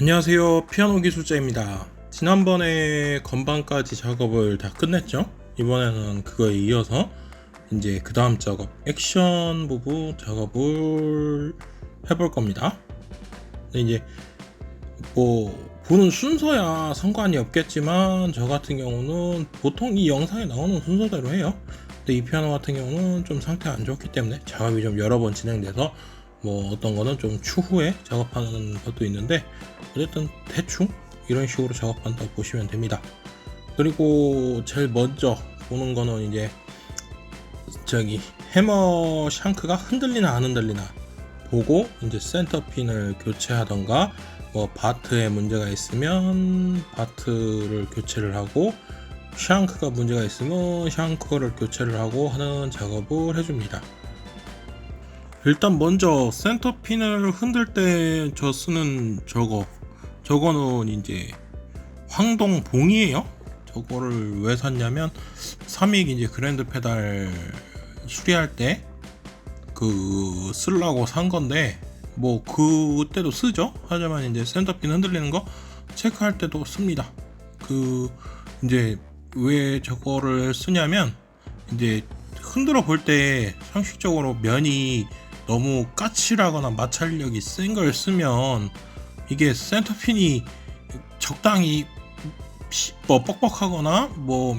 안녕하세요. 피아노 기술자입니다. 지난번에 건반까지 작업을 다 끝냈죠? 이번에는 그거에 이어서 이제 그 다음 작업 액션 부분 작업을 해볼 겁니다. 근데 이제 뭐 보는 순서야 상관이 없겠지만 저 같은 경우는 보통 이 영상에 나오는 순서대로 해요. 이 피아노 같은 경우는 좀 상태가 안 좋기 때문에 작업이 좀 여러 번 진행돼서 뭐 어떤 거는 좀 추후에 작업하는 것도 있는데 어쨌든 대충 이런 식으로 작업한다고 보시면 됩니다. 그리고 제일 먼저 보는 거는 이제 저기 해머 샹크가 흔들리나 안 흔들리나 보고 이제 센터핀을 교체하던가 뭐 바트에 문제가 있으면 바트를 교체를 하고 샹크가 문제가 있으면 샹크를 교체를 하고 하는 작업을 해줍니다. 일단 먼저 센터핀을 흔들 때 저 쓰는 저거 저거는 이제 황동 봉이에요. 저거를 왜 샀냐면 삼익 이제 그랜드 페달 수리할 때 그 쓰려고 산 건데 뭐 그때도 쓰죠. 하지만 이제 센터핀 흔들리는 거 체크할 때도 씁니다. 그 이제 왜 저거를 쓰냐면 이제 흔들어 볼 때 상식적으로 면이 너무 까칠하거나 마찰력이 센 걸 쓰면 이게 센터핀이 적당히 시- 뭐 뻑뻑하거나 뭐,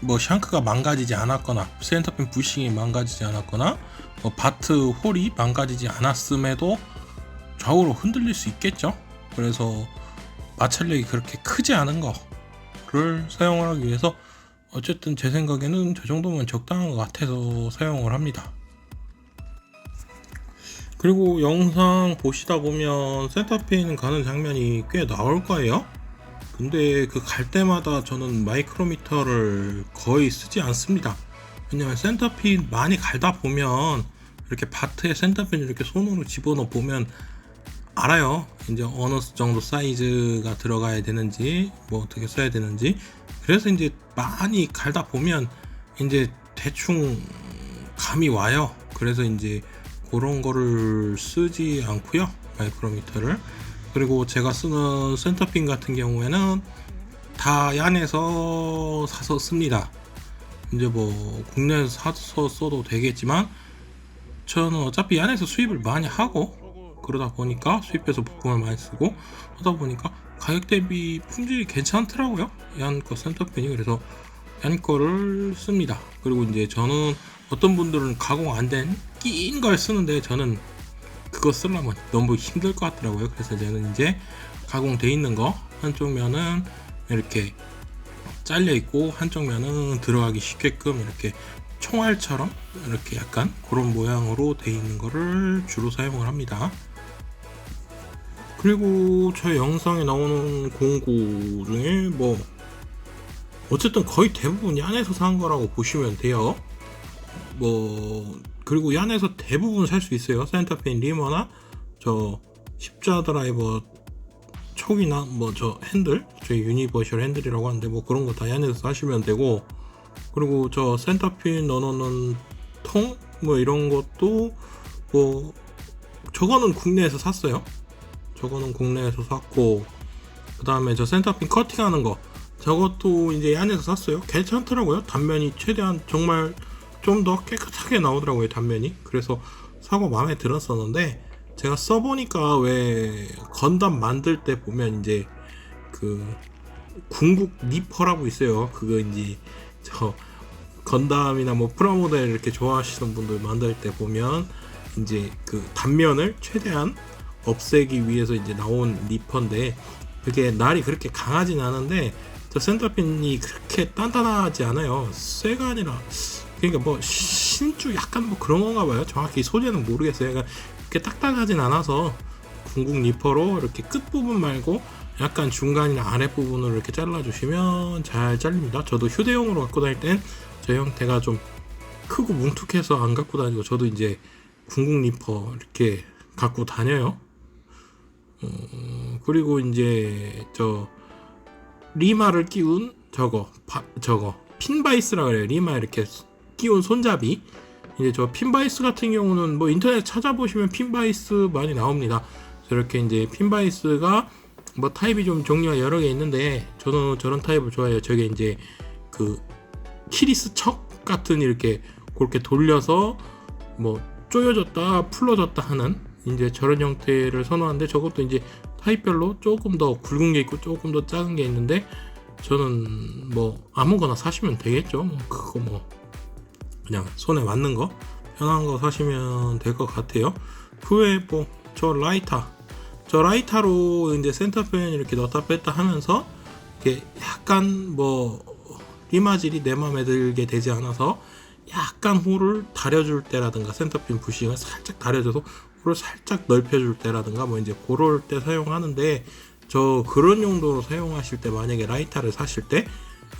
뭐 샹크가 망가지지 않았거나 센터핀 부싱이 망가지지 않았거나 뭐 바트 홀이 망가지지 않았음에도 좌우로 흔들릴 수 있겠죠? 그래서 마찰력이 그렇게 크지 않은 거를 사용을 하기 위해서 어쨌든 제 생각에는 저 정도면 적당한 것 같아서 사용을 합니다 그리고 영상 보시다 보면 센터핀 가는 장면이 꽤 나올 거예요. 근데 그 갈 때마다 저는 마이크로미터를 거의 쓰지 않습니다. 왜냐면 센터핀 많이 갈다 보면 이렇게 바트에 센터핀 이렇게 손으로 집어넣어 보면 알아요. 이제 어느 정도 사이즈가 들어가야 되는지 뭐 어떻게 써야 되는지 그래서 이제 많이 갈다 보면 이제 대충 감이 와요. 그래서 이제 그런 거를 쓰지 않고요. 마이크로미터를. 그리고 제가 쓰는 센터핀 같은 경우에는 다 얀에서 사서 씁니다. 이제 뭐 국내에서 사서 써도 되겠지만 저는 어차피 얀에서 수입을 많이 하고 그러다 보니까 수입해서 부품을 많이 쓰고 하다 보니까 가격 대비 품질이 괜찮더라고요. 얀 거 센터핀이. 그래서 얀 거를 씁니다 그리고 이제 저는 어떤 분들은 가공 안된 끼인 걸 쓰는데 저는 그거 쓰려면 너무 힘들 것 같더라고요. 그래서 저는 이제 가공돼 있는 거 한쪽 면은 이렇게 잘려 있고 한쪽 면은 들어가기 쉽게끔 이렇게 총알처럼 이렇게 약간 그런 모양으로 돼 있는 거를 주로 사용을 합니다. 그리고 저 영상에 나오는 공구 중에 뭐 어쨌든 거의 대부분 얀에서 산 거라고 보시면 돼요. 뭐 그리고 얀에서 대부분 살 수 있어요. 센터핀 리머나 저 십자 드라이버 촉이나 뭐 저 핸들, 저희 유니버셜 핸들이라고 하는데 뭐 그런 거 다 얀에서 사시면 되고 그리고 저 센터핀 넣어놓는 통 뭐 이런 것도 뭐 저거는 국내에서 샀어요. 저거는 국내에서 샀고 그 다음에 저 센터핀 커팅하는 거 저것도 이제 얀에서 샀어요. 괜찮더라고요. 단면이 최대한 정말 좀 더 깨끗하게 나오더라고요 단면이 그래서 사고 마음에 들었었는데 제가 써보니까 왜 건담 만들 때 보면 이제 그 궁극 니퍼라고 있어요 그거 이제 저 건담이나 뭐 프라모델 이렇게 좋아하시는 분들 만들 때 보면 이제 그 단면을 최대한 없애기 위해서 이제 나온 니퍼인데 그게 날이 그렇게 강하진 않은데 저 센터핀이 그렇게 단단하지 않아요 쇠가 아니라 그러니까 뭐 신주 약간 뭐 그런 건가 봐요. 정확히 소재는 모르겠어요. 그러니까 이렇게 딱딱하진 않아서 궁극 리퍼로 이렇게 끝 부분 말고 약간 중간이나 아랫 부분을 이렇게 잘라주시면 잘 잘립니다. 저도 휴대용으로 갖고 다닐 땐 저 형태가 좀 크고 뭉툭해서 안 갖고 다니고 저도 이제 궁극 리퍼 이렇게 갖고 다녀요. 어, 그리고 이제 저 리마를 끼운 저거 바, 저거 핀바이스라 그래요. 리마 이렇게 끼운 손잡이. 이제 저 핀바이스 같은 경우는 뭐 인터넷 찾아보시면 핀바이스 많이 나옵니다. 저렇게 이제 핀바이스가 뭐 타입이 좀 종류가 여러 개 있는데 저는 저런 타입을 좋아해요. 저게 이제 그 키리스 척 같은 이렇게 그렇게 돌려서 뭐 쪼여졌다 풀어졌다 하는 이제 저런 형태를 선호하는데 저것도 이제 타입별로 조금 더 굵은 게 있고 조금 더 작은 게 있는데 저는 뭐 아무거나 사시면 되겠죠. 뭐 그거 뭐 그냥 손에 맞는 거 편한 거 사시면 될 것 같아요. 그 외에 뭐 저 라이터 저 라이터로 이제 센터펜 이렇게 넣었다 뺐다 하면서 이렇게 약간 뭐 리마질이 내 마음에 들게 되지 않아서 약간 홀을 다려줄 때라든가 센터핀 부싱을 살짝 다려줘서 홀을 살짝 넓혀줄 때라든가 뭐 이제 그럴 때 사용하는데 저 그런 용도로 사용하실 때 만약에 라이터를 사실 때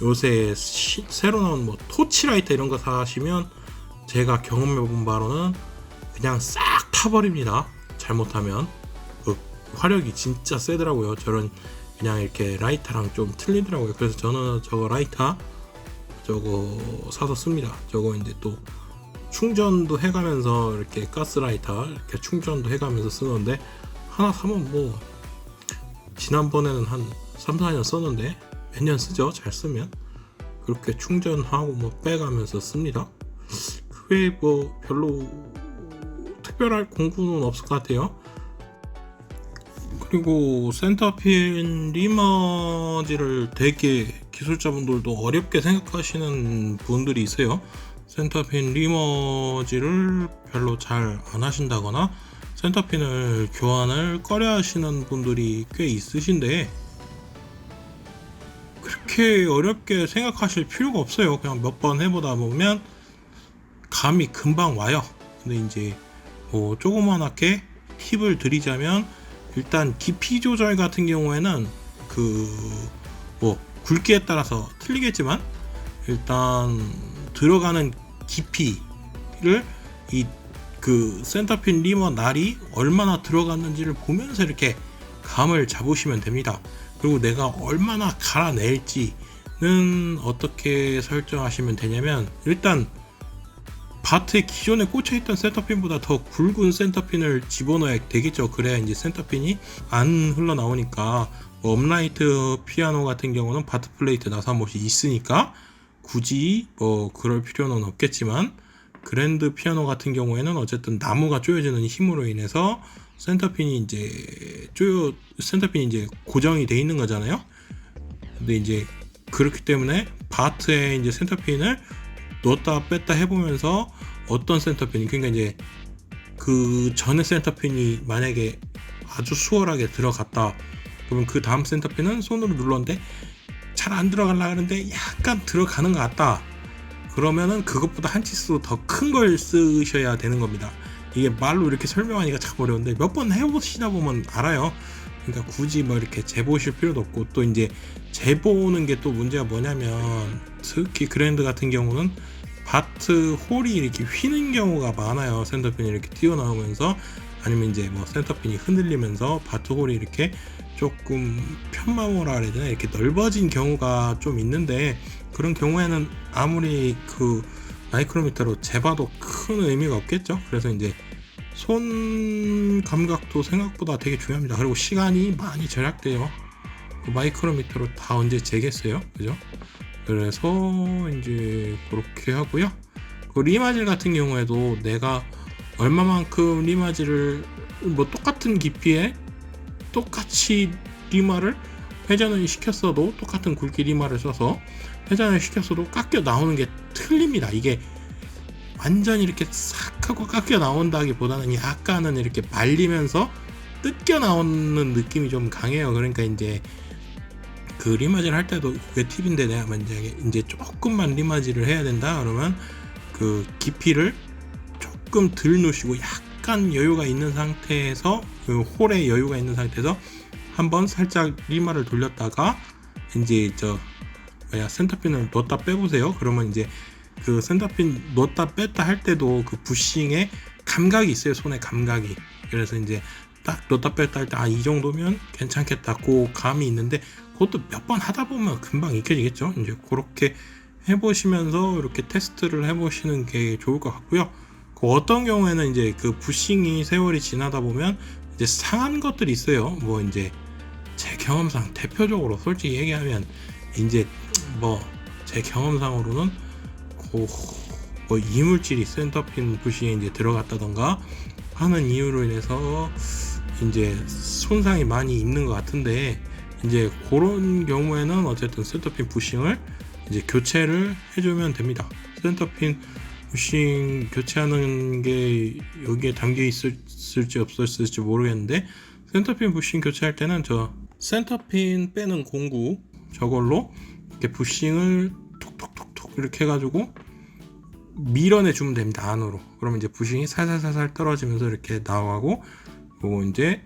요새 시- 새로 나온 뭐 토치 라이터 이런 거 사시면 제가 경험해 본 바로는 그냥 싹 타버립니다. 잘못하면 그 화력이 진짜 세더라고요. 저런 그냥 이렇게 라이터랑 좀 틀리더라고요. 그래서 저는 저거 라이터 저거 사서 씁니다. 저거 이제 또 충전도 해가면서 이렇게 가스라이터 이렇게 충전도 해가면서 쓰는데 하나 사면 뭐 지난번에는 한 3, 4년 썼는데 몇 년 쓰죠? 잘 쓰면 그렇게 충전하고 뭐 빼가면서 씁니다. 그 외에 뭐 별로 특별할 공구는 없을 것 같아요. 그리고 센터핀 리머지를 되게 기술자분들도 어렵게 생각하시는 분들이 있어요. 센터핀 리머지를 별로 잘 안 하신다거나 센터핀을 교환을 꺼려 하시는 분들이 꽤 있으신데 그렇게 어렵게 생각하실 필요가 없어요. 그냥 몇 번 해보다 보면 감이 금방 와요. 근데 이제 뭐 조그만하게 팁을 드리자면 일단 깊이 조절 같은 경우에는 그 뭐 굵기에 따라서 틀리겠지만 일단 들어가는 깊이를 이 그 센터핀 리머 날이 얼마나 들어갔는지를 보면서 이렇게 감을 잡으시면 됩니다. 그리고 내가 얼마나 갈아낼지는 어떻게 설정하시면 되냐면 일단 바트에 기존에 꽂혀있던 센터핀보다 더 굵은 센터핀을 집어넣어야 되겠죠. 그래야 이제 센터핀이 안 흘러나오니까 뭐 업라이트 피아노 같은 경우는 바트 플레이트 나사못이 있으니까 굳이 뭐 그럴 필요는 없겠지만 그랜드 피아노 같은 경우에는 어쨌든 나무가 조여지는 힘으로 인해서 센터핀이 이제 조여 센터핀이 이제 고정이 돼 있는 거잖아요. 근데 이제 그렇기 때문에 바트에 이제 센터핀을 넣었다 뺐다 해보면서 어떤 센터핀이 그러니까 이제 그 전에 센터핀이 만약에 아주 수월하게 들어갔다 그러면 그 다음 센터핀은 손으로 눌렀는데 잘 안 들어가려 하는데 약간 들어가는 것 같다. 그러면은 그것보다 한 치수 더 큰 걸 쓰셔야 되는 겁니다. 이게 말로 이렇게 설명하니까 참 어려운데 몇 번 해보시다 보면 알아요. 그러니까 굳이 뭐 이렇게 재보실 필요도 없고 또 이제 재보는 게 또 문제가 뭐냐면 특히 그랜드 같은 경우는 바트 홀이 이렇게 휘는 경우가 많아요. 센터핀이 이렇게 튀어나오면서 아니면 이제 뭐 센터핀이 흔들리면서 바트 홀이 이렇게 조금 편마모라 해야 되나 이렇게 넓어진 경우가 좀 있는데 그런 경우에는 아무리 그 마이크로미터로 재봐도 큰 의미가 없겠죠. 그래서 이제 손 감각도 생각보다 되게 중요합니다. 그리고 시간이 많이 절약돼요. 그 마이크로미터로 다 언제 재겠어요? 그죠? 그래서 이제 그렇게 하고요. 그 리마질 같은 경우에도 내가 얼마만큼 리마질을 뭐 똑같은 깊이에 똑같이 리마를 회전을 시켰어도 똑같은 굵기 리마를 써서 회전을 시켰어도 깎여 나오는 게 틀립니다. 이게 완전히 이렇게 싹 하고 깎여 나온다기보다는 약간은 이렇게 말리면서 뜯겨 나오는 느낌이 좀 강해요. 그러니까 이제 그 리마질 할 때도 그게 팁인데 내가 만약에 이제 조금만 리마질을 해야 된다 그러면 그 깊이를 조금 덜 놓으시고 약간 여유가 있는 상태에서 그 홀에 여유가 있는 상태에서 한번 살짝 리마를 돌렸다가 이제 저 뭐야 센터핀을 넣었다 빼보세요. 그러면 이제 그 센터핀 넣었다 뺐다 할 때도 그 부싱에 감각이 있어요 손에 감각이. 그래서 이제 딱 넣었다 뺐다 할 때 아 이 정도면 괜찮겠다. 그 감이 있는데 그것도 몇 번 하다 보면 금방 익혀지겠죠? 이제 그렇게 해보시면서 이렇게 테스트를 해보시는 게 좋을 것 같고요 그 어떤 경우에는 이제 그 부싱이 세월이 지나다 보면 이제 상한 것들이 있어요. 뭐 이제 제 경험상 대표적으로 솔직히 얘기하면 이제 뭐 제 경험상으로는 고, 뭐 이물질이 센터핀 부시에 이제 들어갔다던가 하는 이유로 인해서 이제 손상이 많이 있는 것 같은데 이제 그런 경우에는 어쨌든 센터핀 부싱을 이제 교체를 해주면 됩니다. 센터핀 부싱 교체하는 게 여기에 담겨 있을지 없었을지 모르겠는데 센터핀 부싱 교체할 때는 저 센터핀 빼는 공구 저걸로 이렇게 부싱을 톡톡톡톡 이렇게 해가지고 밀어내 주면 됩니다 안으로. 그러면 이제 부싱이 살살살살 떨어지면서 이렇게 나가고 그리고 이제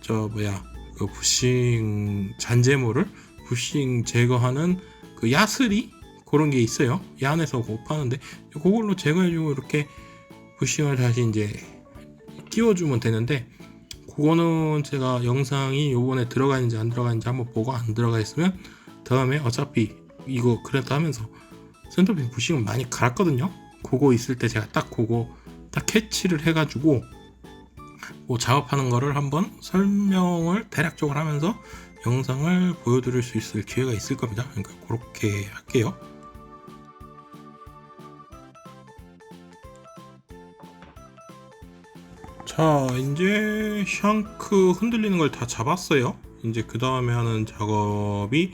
저 뭐야 그 부싱 잔재물을 부싱 제거하는 그 야스리 그런 게 있어요. 이 안에서 그거 파는데 그걸로 제거해주고 이렇게 부싱을 다시 이제 끼워주면 되는데 그거는 제가 영상이 요번에 들어가 있는지 안 들어가 있는지 한번 보고 안 들어가 있으면 다음에 어차피 이거 그랬다 하면서 센터핀 부싱을 많이 갈았거든요. 그거 있을 때 제가 딱 그거 딱 캐치를 해가지고 뭐 작업하는 거를 한번 설명을 대략적으로 하면서 영상을 보여드릴 수 있을 기회가 있을 겁니다. 그러니까 그렇게 할게요 자 이제 샹크 흔들리는 걸 다 잡았어요. 이제 그 다음에 하는 작업이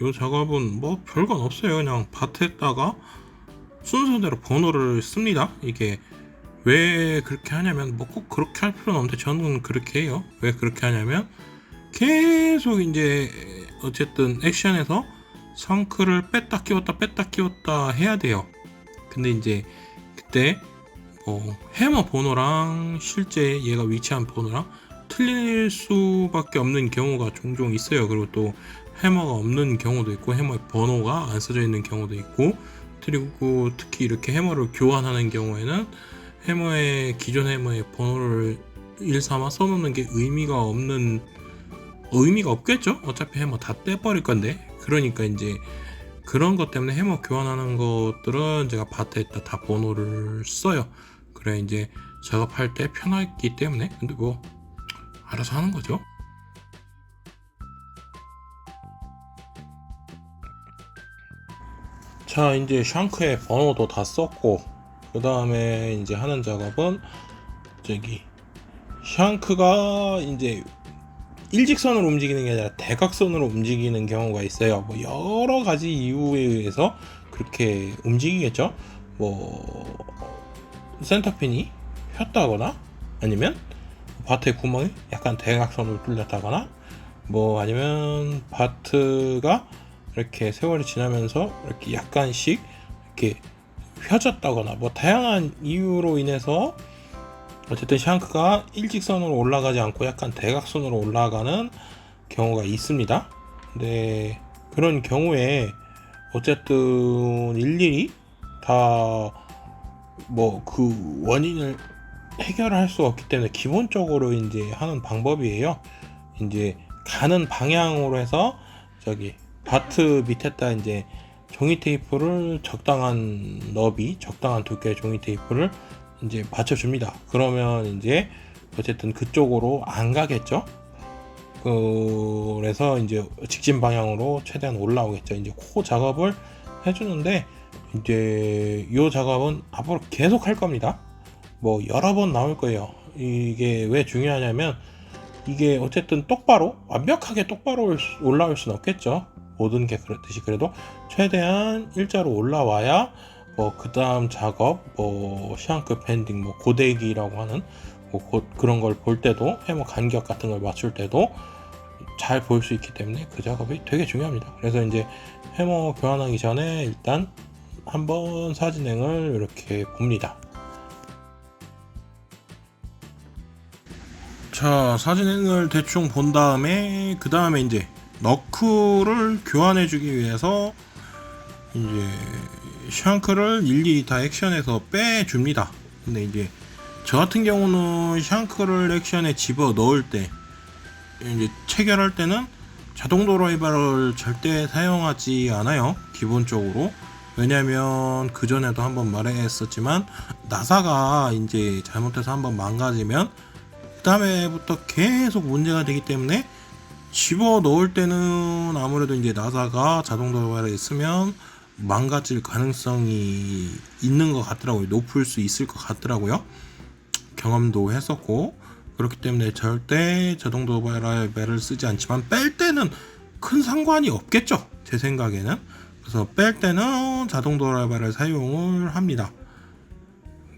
이 작업은 뭐 별건 없어요. 그냥 밭에다가 순서대로 번호를 씁니다. 이게 왜 그렇게 하냐면 뭐 꼭 그렇게 할 필요는 없는데 저는 그렇게 해요. 왜 그렇게 하냐면 계속 이제 어쨌든 액션에서 성크를 뺐다 끼웠다 뺐다 끼웠다 해야 돼요. 근데 이제 그때 뭐 해머 번호랑 실제 얘가 위치한 번호랑 틀릴 수밖에 없는 경우가 종종 있어요. 그리고 또 해머가 없는 경우도 있고 해머의 번호가 안 써져 있는 경우도 있고 그리고 특히 이렇게 해머를 교환하는 경우에는 해머의 기존 해머의 번호를 일삼아 써놓는 게 의미가 없는 의미가 없겠죠. 어차피 해머 다 떼버릴 건데 그러니까 이제 그런 것 때문에 해머 교환하는 것들은 제가 밭에다 다 번호를 써요. 그래 이제 작업할 때 편하기 때문에 근데 뭐 알아서 하는 거죠. 자 이제 샹크의 번호도 다 썼고 그 다음에 이제 하는 작업은 저기 샹크가 이제 일직선으로 움직이는 게 아니라 대각선으로 움직이는 경우가 있어요. 뭐 여러 가지 이유에 의해서 그렇게 움직이겠죠. 뭐 센터핀이 폈다거나 아니면 바트의 구멍이 약간 대각선으로 뚫렸다거나 뭐 아니면 바트가 이렇게 세월이 지나면서 이렇게 약간씩 이렇게 휘어졌다거나 뭐 다양한 이유로 인해서 어쨌든 샹크가 일직선으로 올라가지 않고 약간 대각선으로 올라가는 경우가 있습니다. 근데 그런 경우에 어쨌든 일일이 다 뭐 그 원인을 해결할 수 없기 때문에 기본적으로 이제 하는 방법이에요. 이제 가는 방향으로 해서 저기 바트 밑에다 이제 종이 테이프를 적당한 너비, 적당한 두께의 종이 테이프를 이제 맞춰줍니다. 그러면 이제 어쨌든 그쪽으로 안 가겠죠. 그래서 이제 직진 방향으로 최대한 올라오겠죠. 이제 코 작업을 해주는데 이제 이 작업은 앞으로 계속 할 겁니다. 뭐 여러 번 나올 거예요. 이게 왜 중요하냐면 이게 어쨌든 똑바로 완벽하게 똑바로 올라올 수는 없겠죠. 모든 게 그렇듯이 그래도 최대한 일자로 올라와야 뭐 그 다음 작업 뭐 시안크 밴딩 뭐 고데기라고 하는 뭐 고, 그런 걸 볼 때도 해머 간격 같은 걸 맞출 때도 잘 볼 수 있기 때문에 그 작업이 되게 중요합니다. 그래서 이제 해머 교환하기 전에 일단 한번 사진행을 이렇게 봅니다. 자 사진행을 대충 본 다음에 그 다음에 이제 너클을 교환해 주기 위해서 이제 샹크를 일일이 다 액션에서 빼 줍니다. 근데 이제 저 같은 경우는 샹크를 액션에 집어 넣을 때 이제 체결할 때는 자동 드라이버를 절대 사용하지 않아요. 기본적으로. 왜냐면 그 전에도 한번 말했었지만 나사가 이제 잘못해서 한번 망가지면 그 다음에부터 계속 문제가 되기 때문에 집어 넣을 때는 아무래도 이제 나사가 자동 도발에 있으면 망가질 가능성이 있는 것 같더라고요. 높을 수 있을 것 같더라고요. 경험도 했었고 그렇기 때문에 절대 자동 도발을 쓰지 않지만 뺄 때는 큰 상관이 없겠죠. 제 생각에는 그래서 뺄 때는 자동 도발을 사용을 합니다.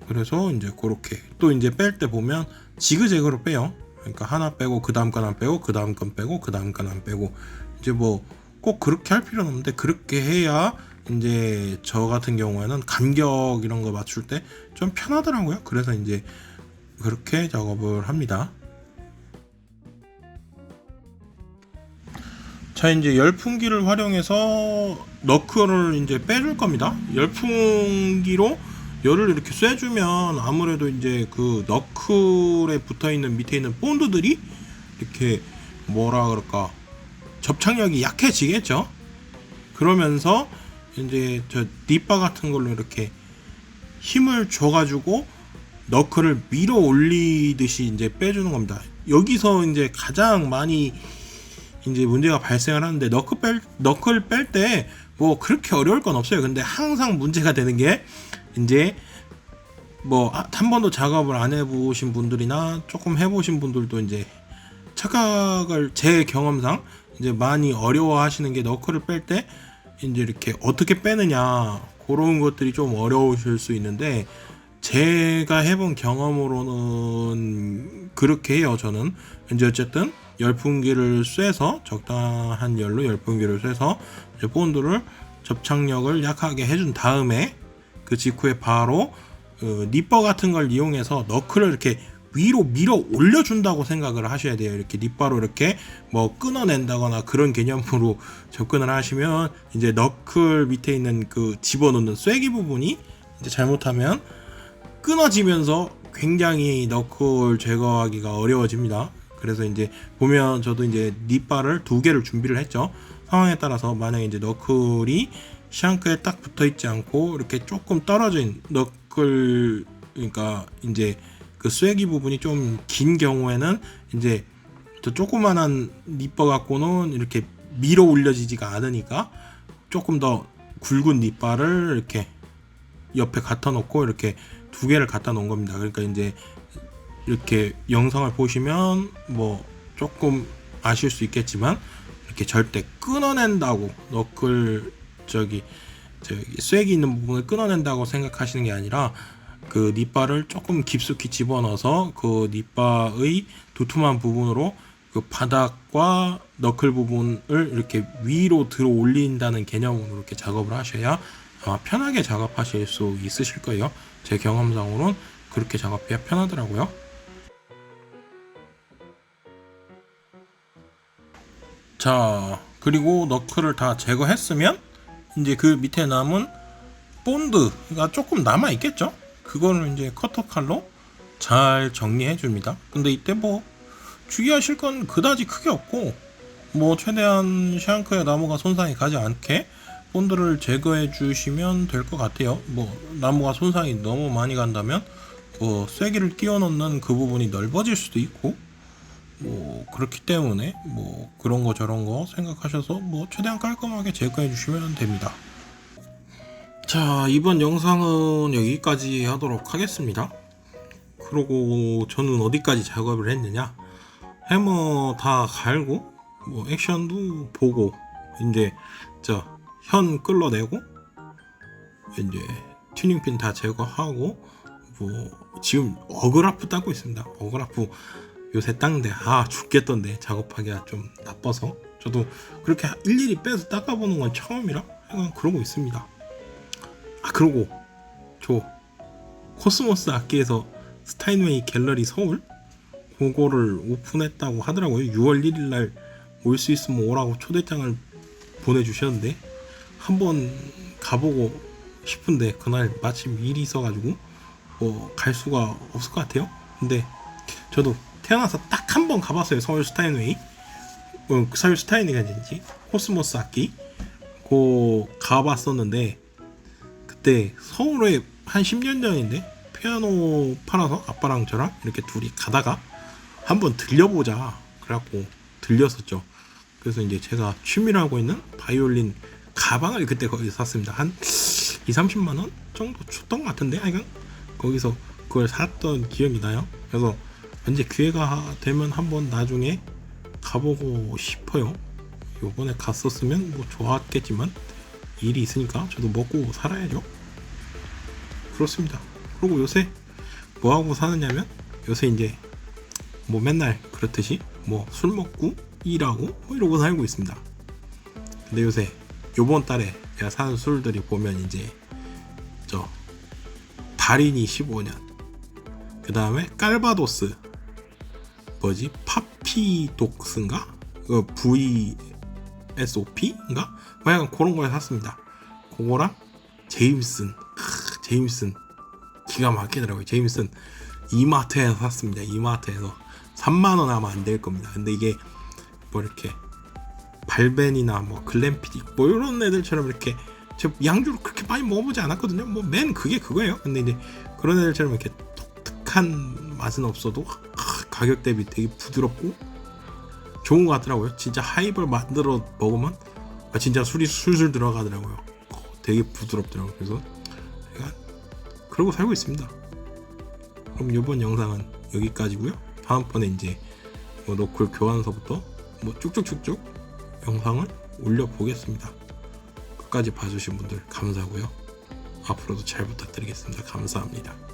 그래서 이제 그렇게 또 이제 뺄 때 보면 지그재그로 빼요. 그러니까 하나 빼고 그 다음 건 안 빼고 그 다음 건 빼고 그 다음 건 안 빼고 이제 뭐 꼭 그렇게 할 필요는 없는데 그렇게 해야 이제 저 같은 경우에는 간격 이런 거 맞출 때 좀 편하더라고요. 그래서 이제 그렇게 작업을 합니다. 자 이제 열풍기를 활용해서 너클을 이제 빼줄 겁니다. 열풍기로 열을 이렇게 쐬주면 아무래도 이제 그 너클에 붙어 있는 밑에 있는 본드들이 이렇게 뭐라 그럴까 접착력이 약해지겠죠. 그러면서 이제 저 뒷바 같은 걸로 이렇게 힘을 줘가지고 너클을 밀어 올리듯이 이제 빼주는 겁니다. 여기서 이제 가장 많이 이제 문제가 발생을 하는데 너클 뺄 너클 뺄 때 뭐 그렇게 어려울 건 없어요. 근데 항상 문제가 되는 게 이제 뭐 한 번도 작업을 안 해보신 분들이나 조금 해보신 분들도 이제 착각을 제 경험상 이제 많이 어려워하시는 게 너클을 뺄 때 이제 이렇게 어떻게 빼느냐 그런 것들이 좀 어려우실 수 있는데 제가 해본 경험으로는 그렇게 해요 저는 이제 어쨌든 열풍기를 쐬서 적당한 열로 열풍기를 쐬서 이제 본드를 접착력을 약하게 해준 다음에 그 직후에 바로 그 니퍼 같은 걸 이용해서 너클을 이렇게 위로 밀어 올려준다고 생각을 하셔야 돼요. 이렇게 니바로 이렇게 뭐 끊어낸다거나 그런 개념으로 접근을 하시면 이제 너클 밑에 있는 그 집어넣는 쐐기 부분이 이제 잘못하면 끊어지면서 굉장히 너클 제거하기가 어려워집니다. 그래서 이제 보면 저도 이제 니바를 두 개를 준비를 했죠. 상황에 따라서 만약에 이제 너클이 샹크에 딱 붙어 있지 않고 이렇게 조금 떨어진 너클 그러니까 이제 그 쐐기 부분이 좀 긴 경우에는 이제 저 조그만한 니퍼 갖고는 이렇게 밀어 올려지지가 않으니까 조금 더 굵은 니빠를 이렇게 옆에 갖다 놓고 이렇게 두 개를 갖다 놓은 겁니다. 그러니까 이제 이렇게 영상을 보시면 뭐 조금 아실 수 있겠지만 이렇게 절대 끊어낸다고 너클 저기 저기 쐐기 있는 부분을 끊어낸다고 생각하시는 게 아니라 그 닛바를 조금 깊숙이 집어넣어서 그 닛바의 두툼한 부분으로 그 바닥과 너클 부분을 이렇게 위로 들어 올린다는 개념으로 이렇게 작업을 하셔야 아마 편하게 작업하실 수 있으실 거예요. 제 경험상으로는 그렇게 작업해야 편하더라고요. 자, 그리고 너클을 다 제거했으면 이제 그 밑에 남은 본드가 조금 남아 있겠죠? 그거는 이제 커터 칼로 잘 정리해 줍니다. 근데 이때 뭐 주의하실 건 그다지 크게 없고 뭐 최대한 샹크의 나무가 손상이 가지 않게 본드를 제거해 주시면 될 것 같아요. 뭐 나무가 손상이 너무 많이 간다면 뭐 쐐기를 끼워 넣는 그 부분이 넓어질 수도 있고 뭐 그렇기 때문에 뭐 그런 거 저런 거 생각하셔서 뭐 최대한 깔끔하게 제거해 주시면 됩니다. 자 이번 영상은 여기까지 하도록 하겠습니다. 그러고 저는 어디까지 작업을 했느냐 해머 다 갈고 뭐 액션도 보고 이제 저현 끌어내고 이제 튜닝핀 다 제거하고 뭐 지금 어그라프 따고 있습니다. 어그라프 요새 닦는데 아 죽겠던데 작업하기가 좀 나빠서 저도 그렇게 일일이 빼서 닦아보는 건 처음이라 약간 그러고 있습니다. 아 그러고 저 코스모스 악기에서 스타인웨이 갤러리 서울 그거를 오픈했다고 하더라고요. 6월 1일 날 올 수 있으면 오라고 초대장을 보내주셨는데 한번 가보고 싶은데 그날 마침 일이 있어가지고 뭐 갈 수가 없을 것 같아요. 근데 저도 태어나서 딱 한 번 가봤어요. 서울 스타인웨이. 어, 서울 스타인웨이가 아니지 코스모스 악기. 고 가봤었는데 그때 서울에 한 10년 전인데 피아노 팔아서 아빠랑 저랑 이렇게 둘이 가다가 한번 들려보자. 그래갖고 들렸었죠. 그래서 이제 제가 취미로 하고 있는 바이올린 가방을 그때 거기서 샀습니다. 한 2, 30만 원 정도 줬던 것 같은데 하여간 거기서 그걸 샀던 기억이 나요. 그래서 언제 기회가 되면 한번 나중에 가보고 싶어요. 요번에 갔었으면 뭐 좋았겠지만 일이 있으니까 저도 먹고 살아야죠. 그렇습니다. 그리고 요새 뭐 하고 사느냐면 요새 이제 뭐 맨날 그렇듯이 뭐 술 먹고 일하고 뭐 이러고 살고 있습니다. 근데 요새 요번 달에 제가 사는 술들이 보면 이제 저 달인이 15년 그 다음에 깔바도스 뭐지 파피독스인가 그 VSOP인가 뭐 약간 그런 걸 샀습니다. 그거랑 제임슨 크, 제임슨 기가 막히더라고요. 제임슨 이마트에서 샀습니다. 이마트에서 3만 원 하면 안될 겁니다. 근데 이게 뭐 이렇게 발벤이나 뭐 글램피딕 뭐 이런 애들처럼 이렇게 저 양주를 그렇게 많이 먹어보지 않았거든요. 뭐 맨 그게 그거예요. 근데 이제 그런 애들처럼 이렇게 독특한 맛은 없어도 하, 가격 대비 되게 부드럽고 좋은 것 같더라고요. 진짜 하이볼 만들어 먹으면 아, 진짜 술이 술술 들어가더라고요. 어, 되게 부드럽더라고요. 그래서 그러고 살고 있습니다. 그럼 이번 영상은 여기까지고요. 다음번에 이제 뭐 노클 교환서부터 뭐 쭉쭉쭉쭉 영상을 올려보겠습니다. 끝까지 봐주신 분들 감사하고요. 앞으로도 잘 부탁드리겠습니다. 감사합니다.